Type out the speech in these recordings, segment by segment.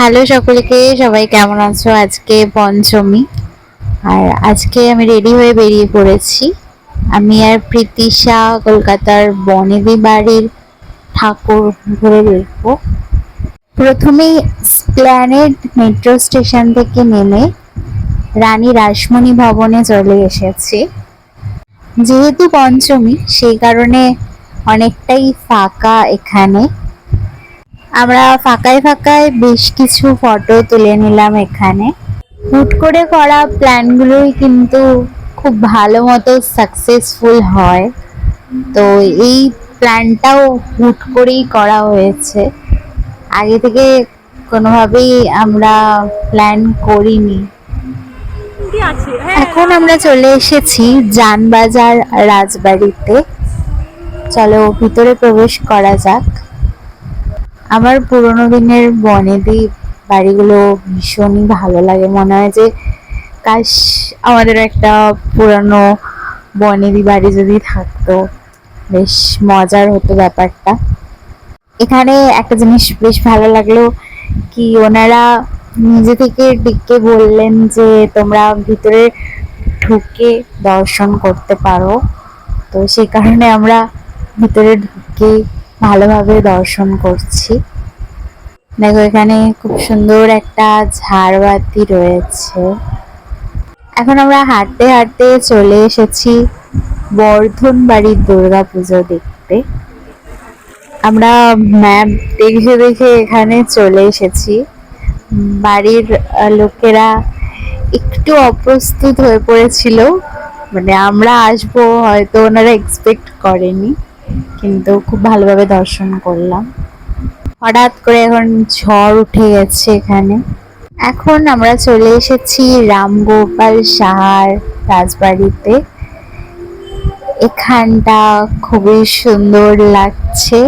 Hello সকলকে, সবাই কেমন আছো আজকে পঞ্চমী? আর আজকে আমি রেডি হয়ে বেরিয়ে পড়েছি। আমি আর প্রীতিশা কলকাতার বনেদি বাড়ির ঠাকুর ঘুরে দেখব। প্রথমেই স্প্ল্যানেড মেট্রো স্টেশন থেকে নেমে রানী রাসমণি ভবনে চলে এসেছি। যেহেতু পঞ্চমী, সেই কারণে অনেকটাই ফাঁকা এখানে। আমরা ফাঁকায় ফাঁকায় বেশ কিছু ফটো তুলে নিলাম এখানে। হুট করে করা প্ল্যানগুলোই কিন্তু খুব ভালো মতো সাকসেসফুল হয়। তো এই প্ল্যানটাও হুট করেই করা হয়েছে। আগে থেকে কোনোভাবেই আমরা প্ল্যান করিনি। হ্যাঁ এখন আমরা চলে এসেছি জানবাজার রাজবাড়িতে। চলো ভিতরে প্রবেশ করা যাক। আমার পুরোনো দিনের বনেদি বাড়িগুলো ভীষণই ভালো লাগে। মনে হয় যে, কাশ, আমাদের একটা পুরানো বনেদি বাড়ি যদি থাকতো, বেশ মজার হতো ব্যাপারটা। এখানে একটা জিনিস বেশ ভালো লাগল কি ওনারা নিজে থেকে ডেকে বললেন যে, তোমরা ভিতরে ঢুকে দর্শন করতে পারো। তো সেই কারণে আমরা ভিতরে ঢুকে ভালোভাবে দর্শন করছি। দেখো, এখানে খুব সুন্দর একটা ঝাড়বাতি রয়েছে। এখন আমরা হাঁটতে হাঁটতে চলে এসেছি বর্ধন বাড়ির দুর্গা পুজো দেখতে। আমরা ম্যাপ দেখে দেখে এখানে চলে এসেছি। বাড়ির লোকেরা একটু অপ্রস্তুত হয়ে পড়েছিল। মানে আমরা আসব, হয়তো ওনারা এক্সপেক্ট করেনি। কিন্তু খুব ভালোভাবে দর্শন করলাম। হঠাৎ করে এখন ঝড় উঠে গেছে এখানে। এখন আমরা চলে এসেছি রামগোপাল সাহার রাজবাড়িতে। এখানটা খুবই সুন্দর লাগছে।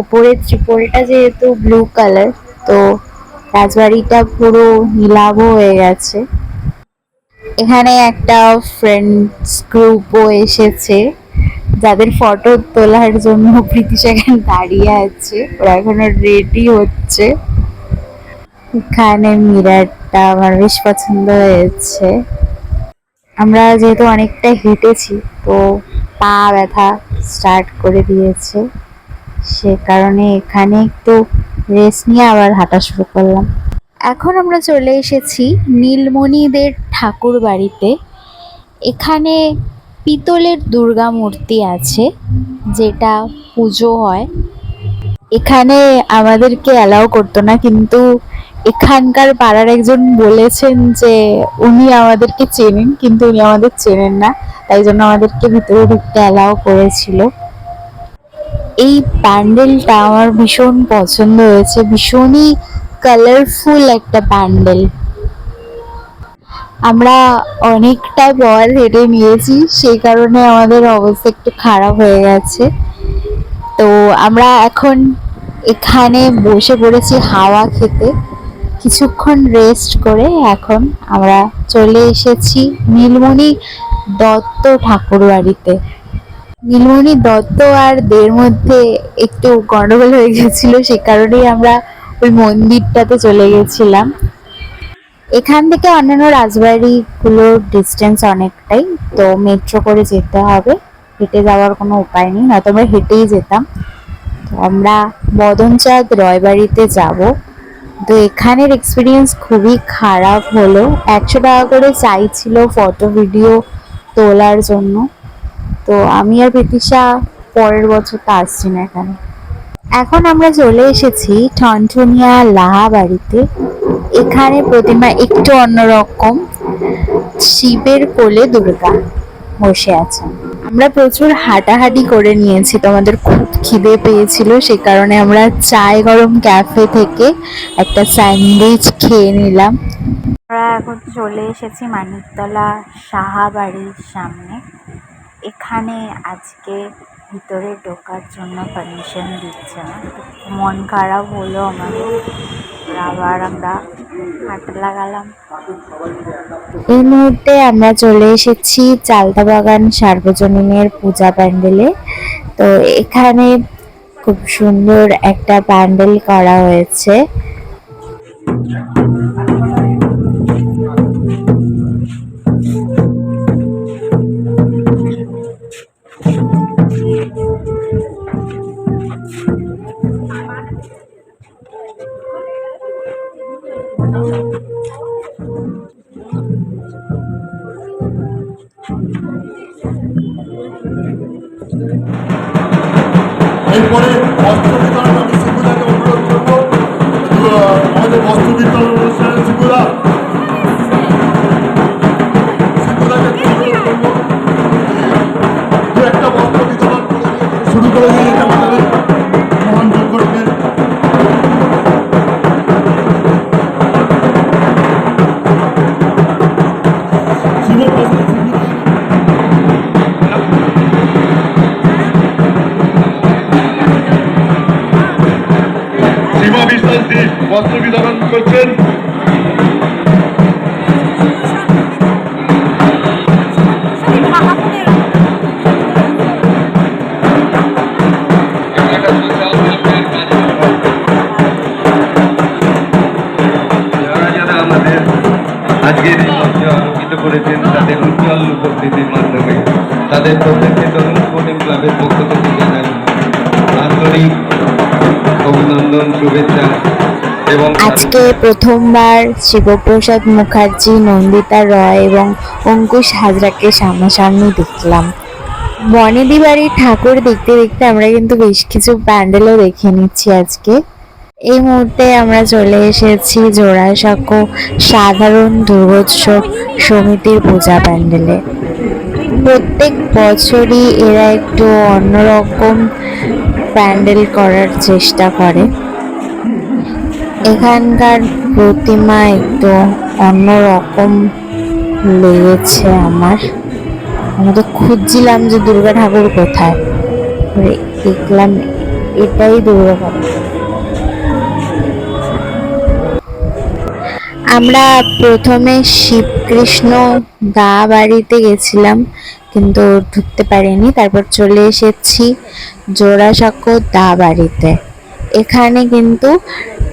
ওপরের ত্রিপলটা যেহেতু ব্লু কালার তো রাজবাড়িটা পুরো নীলাভ হয়ে গেছে। এখানে একটা ফ্রেন্ডস গ্রুপও এসেছে। যাদের ফটো তোলার জন্য প্রীতি সেখানে দাঁড়িয়ে আছে, ওরা এখনও রেডি হচ্ছে। এখানে মিরারটা আমার বেশ পছন্দ হয়েছে। আমরা যেহেতু অনেকটা হেঁটেছি, তো পা ব্যথা স্টার্ট করে দিয়েছে। সে কারণে এখানে একটু রেস্ট নিয়ে আবার হাঁটা শুরু করলাম। এখন আমরা চলে এসেছি নীলমণিদের ঠাকুর বাড়িতে এখানে পিতলের দুর্গা মূর্তি আছে, যেটা পুজো হয়। এখানে আমাদেরকে অ্যালাউ করতো না, কিন্তু এখানকার পাড়ার একজন বলেছেন যে উনি আমাদেরকে চেনেন, কিন্তু উনি আমাদের চেনেন না, তাই জন্য আমাদেরকে ভিতরে ঢুকতে অ্যালাউ করেছিল। এই প্যান্ডেলটা আমার ভীষণ পছন্দ হয়েছে, ভীষণই কালারফুল একটা প্যান্ডেল। আমরা অনেকটা পথ হেঁটে নিয়েছি, সেই কারণে আমাদের অবস্থা একটু খারাপ হয়ে গেছে। তো আমরা এখন এখানে বসে পড়েছি হাওয়া খেতে। কিছুক্ষণ রেস্ট করে এখন আমরা চলে এসেছি নীলমণি দত্ত ঠাকুর বাড়িতে নীলমণি দত্ত আর দের মধ্যে একটু গন্ডগোল হয়ে গেছিল, সে কারণেই আমরা ওই মন্দিরটাতে চলে গেছিলাম। এখান থেকে অন্যান্য রাজবাড়িগুলোর ডিস্টেন্স অনেকটাই, তো মেট্রো করে যেতে হবে। হেঁটে যাওয়ার কোনো উপায় নেই, নয়তো আমরা হেঁটেই যেতাম। তো আমরা মদনচাঁদ রয়বাড়িতে যাব। তো এখানের এক্সপিরিয়েন্স খুবই খারাপ হলো একশো টাকা করে চাইছিল ফটো ভিডিও তোলার জন্য। তো আমি আর প্রীতিশা পরের বছর তো আসছি না এখানে। এখন আমরা চলে এসেছি ঠনঠনিয়া লাহা বাড়িতে এখানে প্রতিমা একটু অন্যরকম। শিবের কোলে দুর্গা বসে আছেন আমরা প্রচুর হাঁটাহাঁটি করে নিয়েছি। তোমাদের খুব খিদে পেয়েছিল, সে কারণে আমরা চায় গরম ক্যাফে থেকে একটা স্যান্ডউইচ খেয়ে নিলাম। আমরা এখন চলে এসেছি মানিকতলা সাহা বাড়ির সামনে। এখানে আজকে ভিতরে ঢোকার জন্য পারমিশন দিচ্ছে। না মন খারাপ হলো আমাদের আবার আমরা হাঁটা লাগালাম। এই মুহূর্তে আমরা চলে এসেছি চালতা বাগান সার্বজনীনের পূজা প্যান্ডেলে। তো এখানে খুব সুন্দর একটা প্যান্ডেল করা হয়েছে। বস্ত্র বিতরণ করছেন আজকের এই মঞ্চে আলোকিত করেছেন, তাদের উজ্জ্বল উপস্থিতির মাধ্যমে তাদের প্রত্যেককে তরুণ স্পোর্টিং ক্লাবের পক্ষ থেকে জানাই আন্তরিক অভিনন্দন, শুভেচ্ছা। আজকে প্রথমবার শিবপ্রসাদ মুখার্জি, নন্দিতা রয় এবং অঙ্কুশ হাজরাকে সামনাসামনি দেখলাম। বনেদি বাড়ির ঠাকুর দেখতে দেখতে আমরা কিন্তু বেশ কিছু প্যান্ডেলও দেখে নিচ্ছি আজকে। এই মুহূর্তে আমরা চলে এসেছি জোড়াসাঁকো সাধারণ দুর্গোৎসব সমিতির পূজা প্যান্ডেলে। প্রত্যেক বছরই এরা একটু অন্যরকম প্যান্ডেল করার চেষ্টা করে। এখানকার প্রতিমা একটু অন্যরকম লেগেছে আমার। আমি তো খুঁজছিলাম যে দুর্গা ঠাকুর কোথায়। দেখলাম এটাই দুর্গা ঠাকুর। আমরা প্রথমে শিবকৃষ্ণ দা বাড়িতে গেছিলাম, কিন্তু ঢুকতে পারিনি। তারপর চলে এসেছি জোড়াসাঁকো দা বাড়িতে। এখানে কিন্তু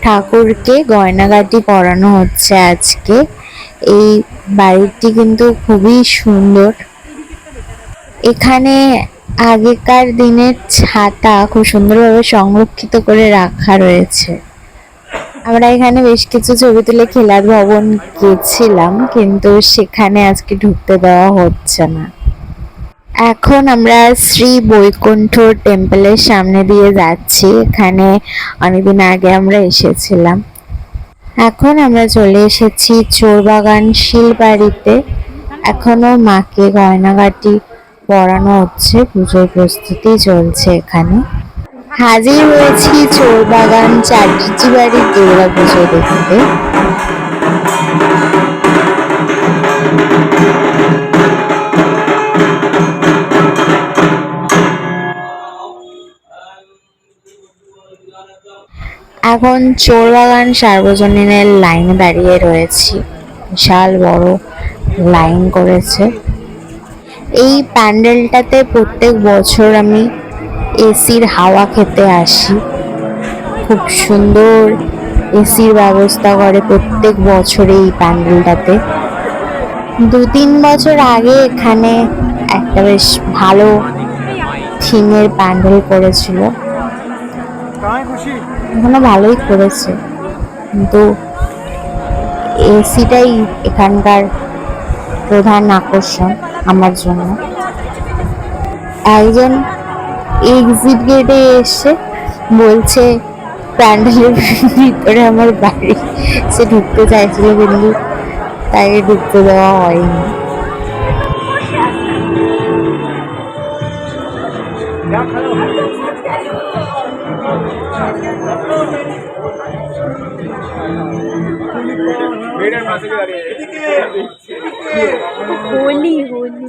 ঠাকুরকে গয়নাগাটি পরানো হচ্ছে আজকে। এই বাড়িটি কিন্তু খুবই সুন্দর। এখানে আগেকার দিনের ছাতা খুব সুন্দরভাবে সংরক্ষিত করে রাখা রয়েছে। আমরা এখানে বেশ কিছু ছবি তুলে খেলার ভবন গেছিলাম, কিন্তু সেখানে আজকে ঢুকতে দেওয়া হচ্ছে না। এখন আমরা শ্রী বৈকুণ্ঠ টেম্পলের সামনে দিয়ে যাচ্ছি। এখানে অনেকদিন আগে আমরা এসেছিলাম। এখন আমরা চলে এসেছি চোরবাগান শিলবাড়িতে। এখনও মাকে গয়নাগাটি পরানো হচ্ছে, পুজোর প্রস্তুতি চলছে এখানে। হাজির হয়েছি চোরবাগান চাটুর্জি বাড়ির দুর্গা পুজো দেখতে। এখন চোরবাগান সার্বজনীনের লাইনে দাঁড়িয়ে রয়েছি। বিশাল বড় লাইন করেছে। এই প্যান্ডেলটাতে প্রত্যেক বছর আমি এসির হাওয়া খেতে আসি। খুব সুন্দর এসির ব্যবস্থা করে প্রত্যেক বছরে এই প্যান্ডেলটাতে। দু তিন বছর আগে এখানে একটা বেশ ভালো থিমের প্যান্ডেল করেছিল। এখানে ভালোই করেছে। কিন্তু এসিটাই এখানকার প্রধান আকর্ষণ আমার জন্য। একজন এক্সিট গেটে এসে বলছে, প্যান্ডেলের ভিতরে আমার বাড়ি। সে ঢুকতে চাইছিল কিন্তু তাকে ঢুকতে দেওয়া হয়নি। হোলি হোলি।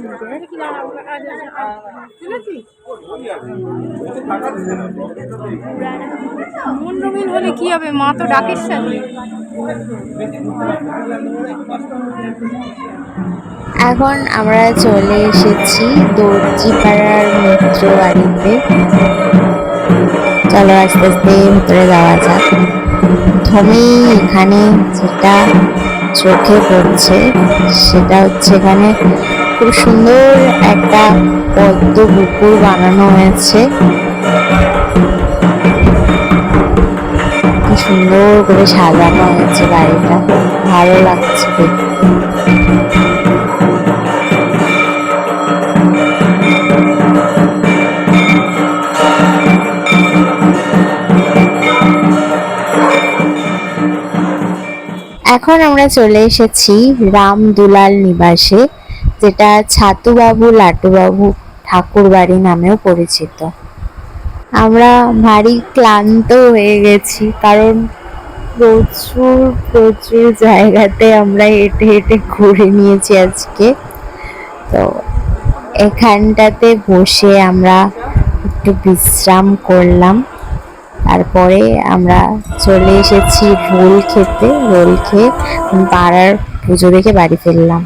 হলে কি হবে? মা তো ডাকের সাথে এখন আমরা চলে এসেছি দর্জিপাড়ার মিত্র বাড়িতে চলো আস্তে আস্তে ভিতরে যাওয়া যাক। প্রথমেই এখানে যেটা চোখে পড়ছে সেটা হচ্ছে এখানে খুব সুন্দর একটা পদ্ম পুকুর বানানো হয়েছে। কি সুন্দর করে সাজানো হয়েছে বাড়িটা, ভালো লাগছে দেখতে। এখন আমরা চলে এসেছি রাম দুলাল নিবাসে, যেটা ছাতুবাবু, লাটুবাবু ঠাকুর বাড়ি নামেও পরিচিত। আমরা ভারী ক্লান্ত হয়ে গেছি, কারণ প্রচুর প্রচুর জায়গাতে আমরা হেঁটে হেঁটে ঘুরে নিয়েছি আজকে। তো এখানটাতে বসে আমরা একটু বিশ্রাম করলাম। তারপরে আমরা চলে এসেছি রোল খেতে রোল খেয়ে পাড়ার পুজো দেখে বাড়ি ফিরলাম।